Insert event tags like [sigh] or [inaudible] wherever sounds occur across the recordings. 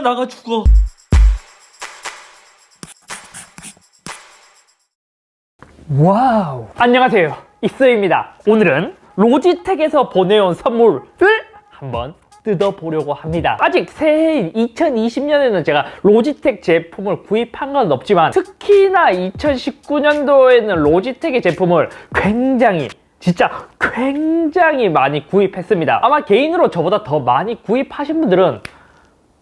기가 나가 죽어. 와우. 안녕하세요. 이스입니다. 오늘은 로지텍에서 보내온 선물을 한번 뜯어보려고 합니다. 아직 새해인 2020년에는 제가 로지텍 제품을 구입한 건 없지만 특히나 2019년도에는 로지텍의 제품을 굉장히 진짜 굉장히 많이 구입했습니다. 아마 개인으로 저보다 더 많이 구입하신 분들은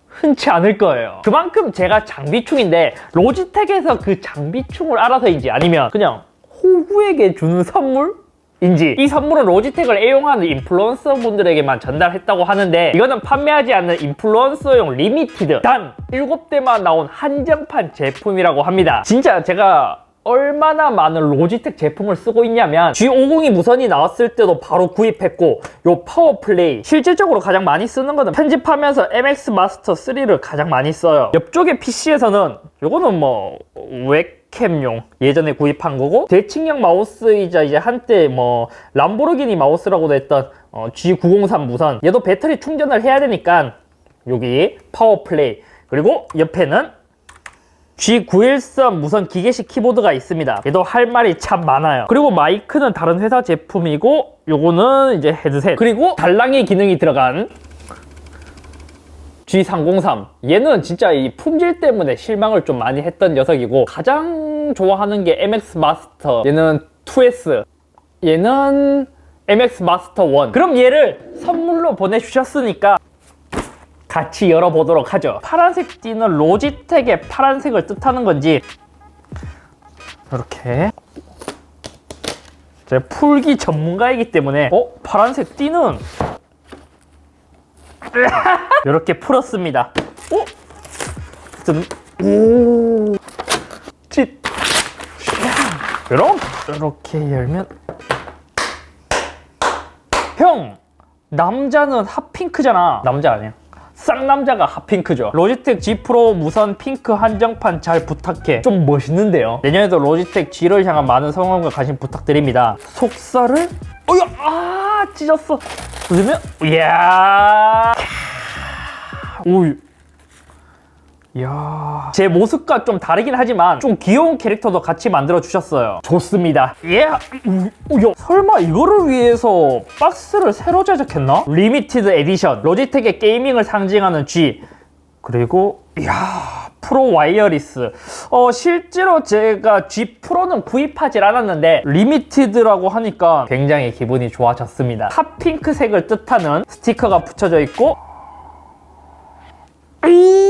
흔치 않을 거예요. 그만큼 제가 장비충인데 로지텍에서 그 장비충을 알아서인지 아니면 그냥 호구에게 주는 선물 인지 이 선물은 로지텍을 애용하는 인플루언서 분들에게만 전달했다고 하는데 이거는 판매하지 않는 인플루언서용 리미티드 단 7대만 나온 한정판 제품이라고 합니다. 진짜 제가 얼마나 많은 로지텍 제품을 쓰고 있냐면 G502 무선이 나왔을 때도 바로 구입했고 요 파워플레이 실질적으로 가장 많이 쓰는 거는 편집하면서 MX 마스터 3를 가장 많이 써요. 옆쪽에 PC에서는 요거는 뭐 웹캠용 예전에 구입한 거고 대칭형 마우스이자 이제 한때 뭐 람보르기니 마우스라고도 했던 어, G903 무선. 얘도 배터리 충전을 해야 되니까 여기 파워플레이. 그리고 옆에는 G913 무선 기계식 키보드가 있습니다. 얘도 할 말이 참 많아요. 그리고 마이크는 다른 회사 제품이고 요거는 이제 헤드셋. 그리고 달랑이 기능이 들어간 G303 얘는 진짜 이 품질 때문에 실망을 좀 많이 했던 녀석이고 가장 좋아하는 게 MX 마스터 얘는 2S 얘는 MX 마스터 1 그럼 얘를 선물로 보내주셨으니까 같이 열어보도록 하죠. 파란색 띠는 로지텍의 파란색을 뜻하는 건지 이렇게 제가 풀기 전문가이기 때문에 어? 파란색 띠는 [laughs] 이렇게 풀었습니다. 오? 좀, 오. 짓. 이런 이렇게 열면 형 남자는 핫핑크잖아. 남자 아니야. 쌍남자가 핫핑크죠. 로지텍 G 프로 무선 핑크 한정판 잘 부탁해. 좀 멋있는데요. 내년에도 로지텍 G를 향한 많은 성원과 관심 부탁드립니다. 속살을 어야 아 찢었어. 그러면 이야. 오이. 이야. 제 모습과 좀 다르긴 하지만 좀 귀여운 캐릭터도 같이 만들어 주셨어요. 좋습니다. 예. 야, 설마 이거를 위해서 박스를 새로 제작했나? 리미티드 에디션. 로지텍의 게이밍을 상징하는 G. 그리고 이야 프로 와이어리스 어 실제로 제가 G 프로는 구입하지 않았는데 리미티드라고 하니까 굉장히 기분이 좋아졌습니다 핫핑크색을 뜻하는 스티커가 붙여져 있고 핫 [laughs]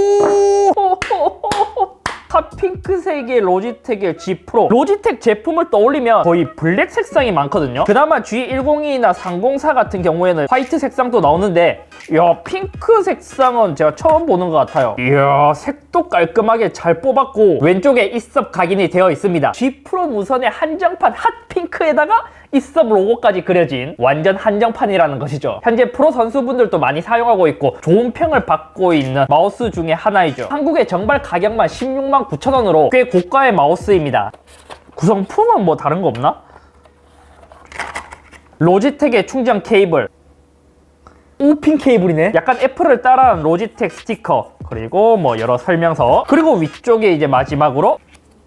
핑크색의 로지텍의 G 프로. 로지텍 제품을 떠올리면 거의 블랙 색상이 많거든요. 그나마 G102나 304 같은 경우에는 화이트 색상도 나오는데 이야 핑크 색상은 제가 처음 보는 것 같아요. 이야 색도 깔끔하게 잘 뽑았고 왼쪽에 이섭 각인이 되어 있습니다. G 프로 무선의 한정판 핫핑크에다가 이섭 로고까지 그려진 완전 한정판이라는 것이죠. 현재 프로 선수분들도 많이 사용하고 있고 좋은 평을 받고 있는 마우스 중에 하나이죠. 한국의 정발 가격만 16만 9천 원으로 꽤 고가의 마우스입니다. 구성품은 뭐 다른 거 없나? 로지텍의 충전 케이블 오핀 케이블이네. 약간 애플을 따라한 로지텍 스티커 그리고 뭐 여러 설명서 그리고 위쪽에 이제 마지막으로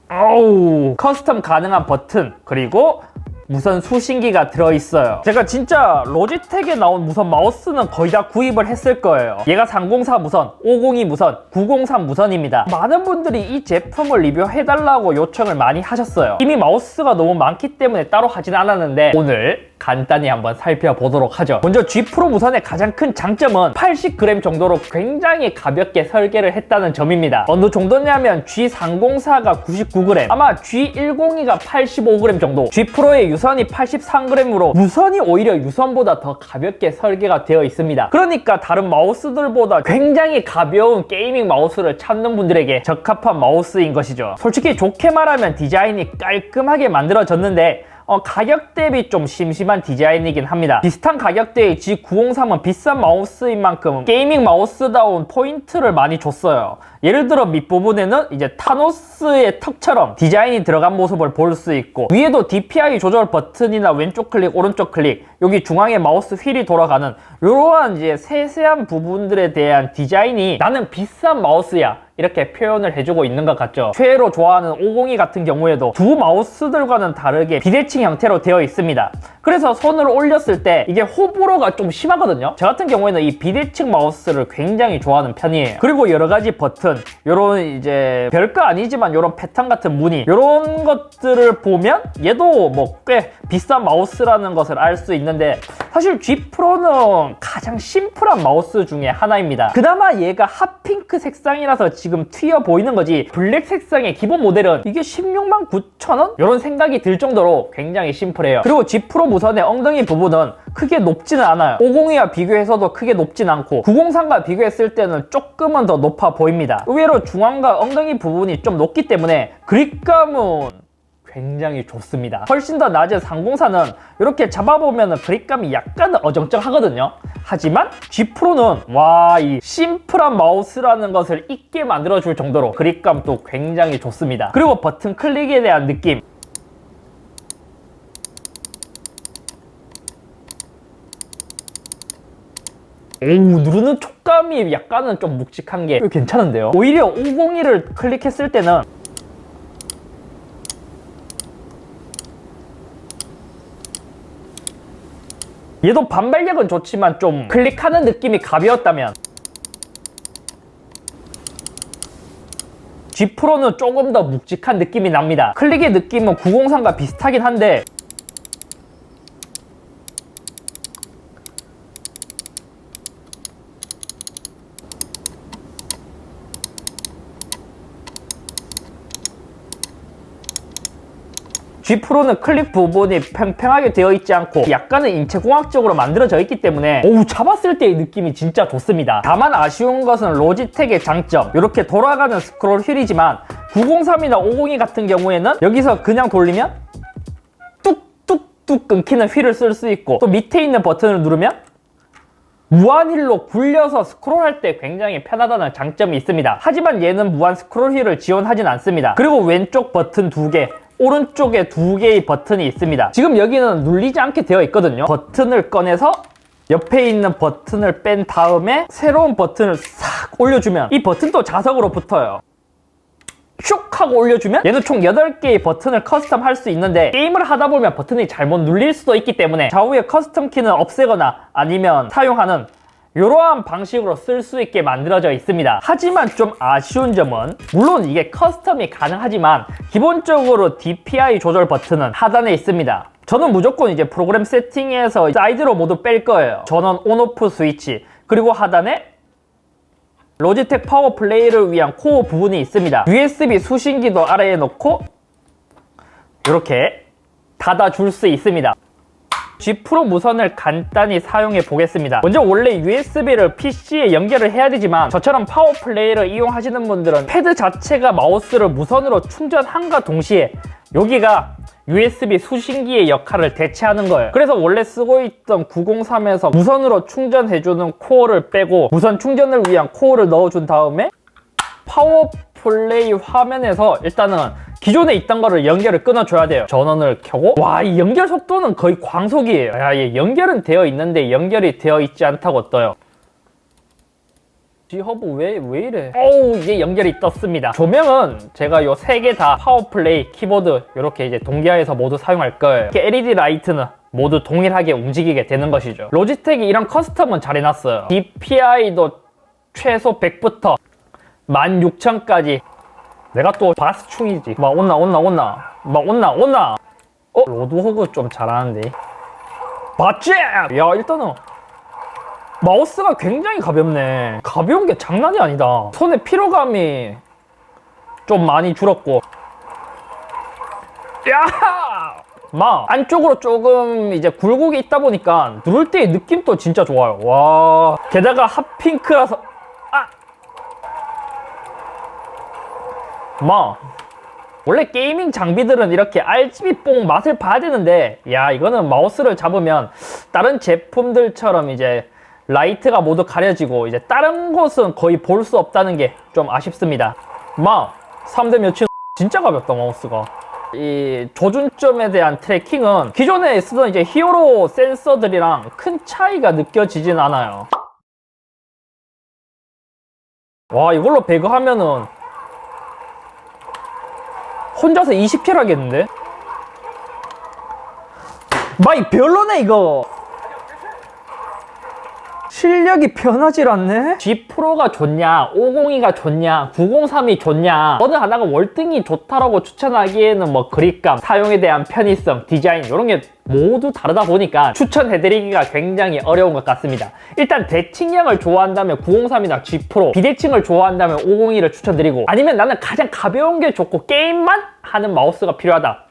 어우 커스텀 가능한 버튼 그리고 무선 수신기가 들어있어요. 제가 진짜 로지텍에 나온 무선 마우스는 거의 다 구입을 했을 거예요. 얘가 304 무선, 502 무선, 903 무선입니다. 많은 분들이 이 제품을 리뷰해달라고 요청을 많이 하셨어요. 이미 마우스가 너무 많기 때문에 따로 하진 않았는데 오늘 간단히 한번 살펴보도록 하죠. 먼저 G 프로 무선의 가장 큰 장점은 80g 정도로 굉장히 가볍게 설계를 했다는 점입니다. 어느 정도냐면 G304가 99g 아마 G102가 85g 정도. G 프로의 유선이 83g으로 무선이 오히려 유선보다 더 가볍게 설계가 되어 있습니다. 그러니까 다른 마우스들보다 굉장히 가벼운 게이밍 마우스를 찾는 분들에게 적합한 마우스인 것이죠. 솔직히 좋게 말하면 디자인이 깔끔하게 만들어졌는데 어, 가격 대비 좀 심심한 디자인이긴 합니다. 비슷한 가격대의 G903은 비싼 마우스인 만큼 게이밍 마우스다운 포인트를 많이 줬어요. 예를 들어 밑부분에는 이제 타노스의 턱처럼 디자인이 들어간 모습을 볼 수 있고 위에도 DPI 조절 버튼이나 왼쪽 클릭, 오른쪽 클릭 여기 중앙에 마우스 휠이 돌아가는 이러한 이제 세세한 부분들에 대한 디자인이 나는 비싼 마우스야 이렇게 표현을 해주고 있는 것 같죠. 최애로 좋아하는 502 같은 경우에도 두 마우스들과는 다르게 비대칭 형태로 되어 있습니다. 그래서 손을 올렸을 때 이게 호불호가 좀 심하거든요. 저 같은 경우에는 이 비대칭 마우스를 굉장히 좋아하는 편이에요. 그리고 여러 가지 버튼, 요런 이제 별거 아니지만 요런 패턴 같은 무늬, 요런 것들을 보면 얘도 뭐 꽤 비싼 마우스라는 것을 알 수 있는데 사실 G 프로는 가장 심플한 마우스 중에 하나입니다. 그나마 얘가 핫핑크 색상이라서 지금 튀어 보이는 거지 블랙 색상의 기본 모델은 이게 16만 9천 원? 이런 생각이 들 정도로 굉장히 심플해요. 그리고 G 프로 무선의 엉덩이 부분은 크게 높지는 않아요. 502와 비교해서도 크게 높진 않고 903과 비교했을 때는 조금은 더 높아 보입니다. 의외로 중앙과 엉덩이 부분이 좀 높기 때문에 그립감은 굉장히 좋습니다. 훨씬 더 낮은 304는 이렇게 잡아보면 그립감이 약간 어정쩡하거든요. 하지만 G 프로는 와, 이 심플한 마우스라는 것을 잊게 만들어줄 정도로 그립감도 굉장히 좋습니다. 그리고 버튼 클릭에 대한 느낌. 오, 누르는 촉감이 약간은 좀 묵직한 게 괜찮은데요? 오히려 501을 클릭했을 때는 얘도 반발력은 좋지만 좀 클릭하는 느낌이 가벼웠다면 G 프로는 조금 더 묵직한 느낌이 납니다. 클릭의 느낌은 903과 비슷하긴 한데 G 프로는 클릭 부분이 팽팽하게 되어 있지 않고 약간은 인체공학적으로 만들어져 있기 때문에 오우 잡았을 때의 느낌이 진짜 좋습니다. 다만 아쉬운 것은 로지텍의 장점 이렇게 돌아가는 스크롤 휠이지만 903이나 502 같은 경우에는 여기서 그냥 돌리면 뚝뚝뚝 끊기는 휠을 쓸 수 있고 또 밑에 있는 버튼을 누르면 무한힐로 굴려서 스크롤할 때 굉장히 편하다는 장점이 있습니다. 하지만 얘는 무한 스크롤 휠을 지원하진 않습니다. 그리고 왼쪽 버튼 두 개, 오른쪽에 두 개의 버튼이 있습니다. 지금 여기는 눌리지 않게 되어 있거든요. 버튼을 꺼내서 옆에 있는 버튼을 뺀 다음에 새로운 버튼을 싹 올려주면 이 버튼도 자석으로 붙어요. 슉 하고 올려주면 얘는 총 8개의 버튼을 커스텀 할 수 있는데 게임을 하다 보면 버튼이 잘못 눌릴 수도 있기 때문에 좌우에 커스텀 키는 없애거나 아니면 사용하는 이러한 방식으로 쓸 수 있게 만들어져 있습니다. 하지만 좀 아쉬운 점은 물론 이게 커스텀이 가능하지만 기본적으로 DPI 조절 버튼은 하단에 있습니다. 저는 무조건 이제 프로그램 세팅에서 사이드로 모두 뺄 거예요. 전원 온오프 스위치 그리고 하단에 로지텍 파워 플레이를 위한 코어 부분이 있습니다. USB 수신기도 아래에 놓고 이렇게 닫아줄 수 있습니다. G 프로 무선을 간단히 사용해 보겠습니다. 먼저 원래 USB를 PC에 연결을 해야 되지만 저처럼 파워 플레이를 이용하시는 분들은 패드 자체가 마우스를 무선으로 충전함과 동시에 여기가 USB 수신기의 역할을 대체하는 거예요. 그래서 원래 쓰고 있던 903에서 무선으로 충전해주는 코어를 빼고 무선 충전을 위한 코어를 넣어준 다음에 파워 플레이 화면에서 일단은 기존에 있던 거를 연결을 끊어줘야 돼요. 전원을 켜고 와 이 연결 속도는 거의 광속이에요. 야, 얘 연결은 되어 있는데 연결이 되어 있지 않다고 떠요. G허브 왜, 왜 이래? 어우, 이제 연결이 떴습니다. 조명은 제가 요 세 개 다 파워플레이, 키보드 이렇게 이제 동기화해서 모두 사용할 거예요. 이렇게 LED 라이트는 모두 동일하게 움직이게 되는 것이죠. 로지텍이 이런 커스텀은 잘 해놨어요. DPI도 최소 100부터 16,000까지 내가 또 바스충이지. 막 온나 온나 온나 막 온나 온나 어? 로드호그 좀 잘하는데 맞지? 야 일단은 마우스가 굉장히 가볍네. 가벼운 게 장난이 아니다. 손에 피로감이 좀 많이 줄었고. 야! 막 안쪽으로 조금 이제 굴곡이 있다 보니까 누를 때의 느낌도 진짜 좋아요. 와. 게다가 핫핑크라서, 아! 막. 원래 게이밍 장비들은 이렇게 RGB 뽕 맛을 봐야 되는데 야 이거는 마우스를 잡으면 다른 제품들처럼 이제 라이트가 모두 가려지고 이제 다른 곳은 거의 볼 수 없다는 게 좀 아쉽습니다 마 3대 몇층 진짜 가볍다 마우스가 이 조준점에 대한 트래킹은 기존에 쓰던 이제 히어로 센서들이랑 큰 차이가 느껴지진 않아요 와 이걸로 배그 하면은 혼자서 20킬 하겠는데? 마이 별로네 이거 실력이 변하질 않네? G 프로가 좋냐, 502가 좋냐, 903이 좋냐 어느 하나가 월등히 좋다라고 추천하기에는 뭐 그립감, 사용에 대한 편의성, 디자인 이런 게 모두 다르다 보니까 추천해드리기가 굉장히 어려운 것 같습니다. 일단 대칭형을 좋아한다면 903이나 G 프로, 비대칭을 좋아한다면 502를 추천드리고 아니면 나는 가장 가벼운 게 좋고 게임만 하는 마우스가 필요하다.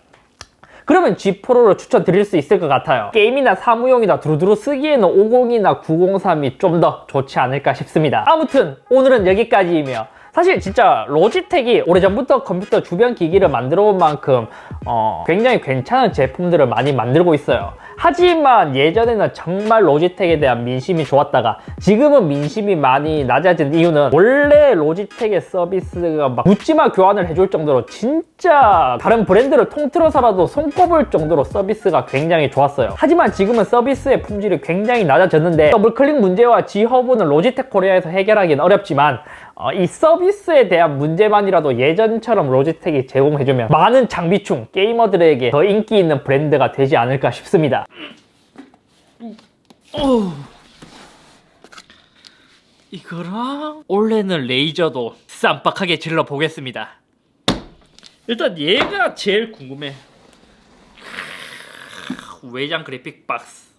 그러면 G 프로를 추천드릴 수 있을 것 같아요. 게임이나 사무용이나 두루두루 쓰기에는 50이나 903이 좀 더 좋지 않을까 싶습니다. 아무튼 오늘은 여기까지이며 사실 진짜 로지텍이 오래전부터 컴퓨터 주변 기기를 만들어 온 만큼 어, 굉장히 괜찮은 제품들을 많이 만들고 있어요. 하지만 예전에는 정말 로지텍에 대한 민심이 좋았다가 지금은 민심이 많이 낮아진 이유는 원래 로지텍의 서비스가 막 묻지마 교환을 해줄 정도로 진짜 다른 브랜드를 통틀어서라도 손꼽을 정도로 서비스가 굉장히 좋았어요. 하지만 지금은 서비스의 품질이 굉장히 낮아졌는데 더블클릭 문제와 G허브는 로지텍 코리아에서 해결하기는 어렵지만 어, 이 서비스에 대한 문제만이라도 예전처럼 로지텍이 제공해주면 많은 장비충 게이머들에게 더 인기 있는 브랜드가 되지 않을까 싶습니다. 이거랑 원래는 레이저도 쌈박하게 질러 보겠습니다. 일단 얘가 제일 궁금해. 외장 그래픽 박스.